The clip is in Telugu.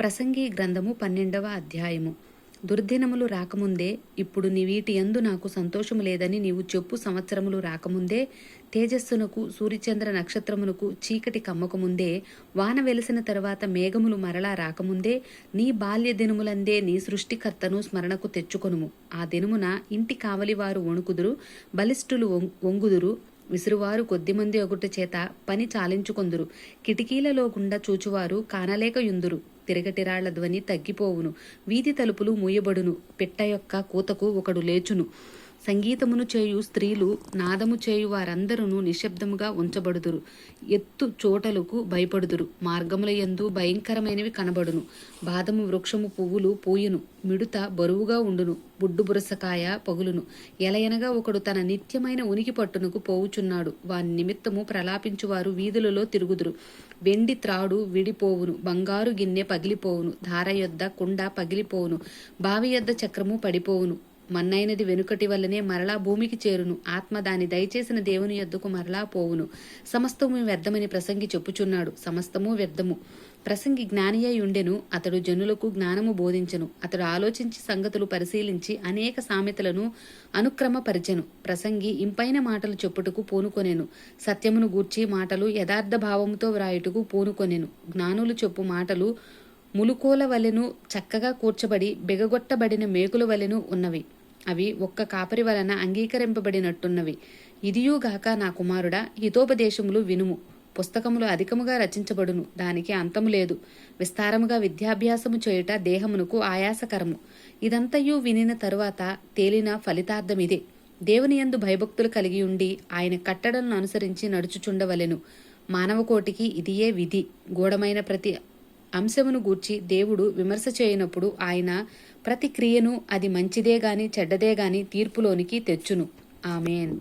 ప్రసంగి గ్రంథము పన్నెండవ అధ్యాయము. దుర్దినములు రాకముందే ఇప్పుడు నీ వీటి యందు నాకు సంతోషము లేదని నీవు చెప్పు సంవత్సరములు రాకముందే తేజస్సునకు సూర్యచంద్ర నక్షత్రమునకు చీకటి కమ్మకముందే వాన వెలిసిన తరువాత మేఘములు మరలా రాకముందే నీ బాల్య దినములందే నీ సృష్టికర్తను స్మరణకు తెచ్చుకొనుము. ఆ దినమున ఇంటి కావలివారు వణుకుదురు బలిష్ఠులు వం- వంగుదురు విసురువారు కొద్దిమంది ఒకటి చేత పని చాలించుకొందురు. కిటికీలలో గుండా చూచువారు కానలేక యుందురు. తిరగటిరాళ్ళ ధ్వని తగ్గిపోవును. వీధి తలుపులు మూయబడును. పిట్ట యొక్క కూతకు ఒకడు లేచును. సంగీతమును చేయు స్త్రీలు నాదము చేయు వారందరూ నిశ్శబ్దముగా ఉంచబడుదురు. ఎత్తు చోటలకు భయపడుదురు. మార్గముల యందు భయంకరమైనవి కనబడును. బాదము వృక్షము పువ్వులు పూయును. మిడుత బరువుగా ఉండును. బుడ్డు బురసకాయ పగులును. ఎలయనగా ఒకడు తన నిత్యమైన ఉనికి పట్టునకు పోవుచున్నాడు. వాని నిమిత్తము ప్రలాపించువారు వీధులలో తిరుగుదురు. వెండి త్రాడు విడిపోవును. బంగారు గిన్నె పగిలిపోవును. ధార యొద్ద కుండ పగిలిపోవును. బావి యొద్ద చక్రము పడిపోవును. మన్నైనది వెనుకటి వల్లనే మరలా భూమికి చేరును. ఆత్మ దాని దయచేసిన దేవుని యొద్దకు మరలా పోవును. సమస్తము వ్యర్థమని ప్రసంగి చెప్పుచున్నాడు. సమస్తము వ్యర్థము. ప్రసంగి జ్ఞాని అయి ఉండెను అతడు జనులకు జ్ఞానము బోధించను. అతడు ఆలోచించి సంగతులు పరిశీలించి అనేక సామెతలను అనుక్రమపరిచెను. ప్రసంగి ఇంపైన మాటలు చెప్పుటకు పూనుకొనెను. సత్యమును గూర్చి మాటలు యథార్థ భావముతో వ్రాయుటకు పూనుకొనెను. జ్ఞానులు చెప్పు మాటలు ములుకోల వలెను చక్కగా కూర్చబడి బెగగొట్టబడిన మేకుల వలెను ఉన్నవి. అవి ఒక్క కాపరి వలన అంగీకరింపబడినట్టున్నవి. ఇదియుగాక నా కుమారుడా హితోపదేశములు వినుము. పుస్తకములు అధికముగా రచించబడును దానికి అంతము లేదు. విస్తారముగా విద్యాభ్యాసము చేయుట దేహమునకు ఆయాసకరము. ఇదంతయు వినిన తరువాత తేలిన ఫలితార్థమిదే. దేవుని యందు భయభక్తులు కలిగి ఉండి ఆయన కట్టడలను అనుసరించి నడుచుచుండవలెను. మానవకోటికి ఇదియే విధి. గూఢమైన ప్రతి అంశమును గూర్చి దేవుడు విమర్శ చేయనప్పుడు ఆయన ప్రతి క్రియను అది మంచిదే గాని చెడ్డదే గాని తీర్పులోనికి తెచ్చును. ఆమెన్.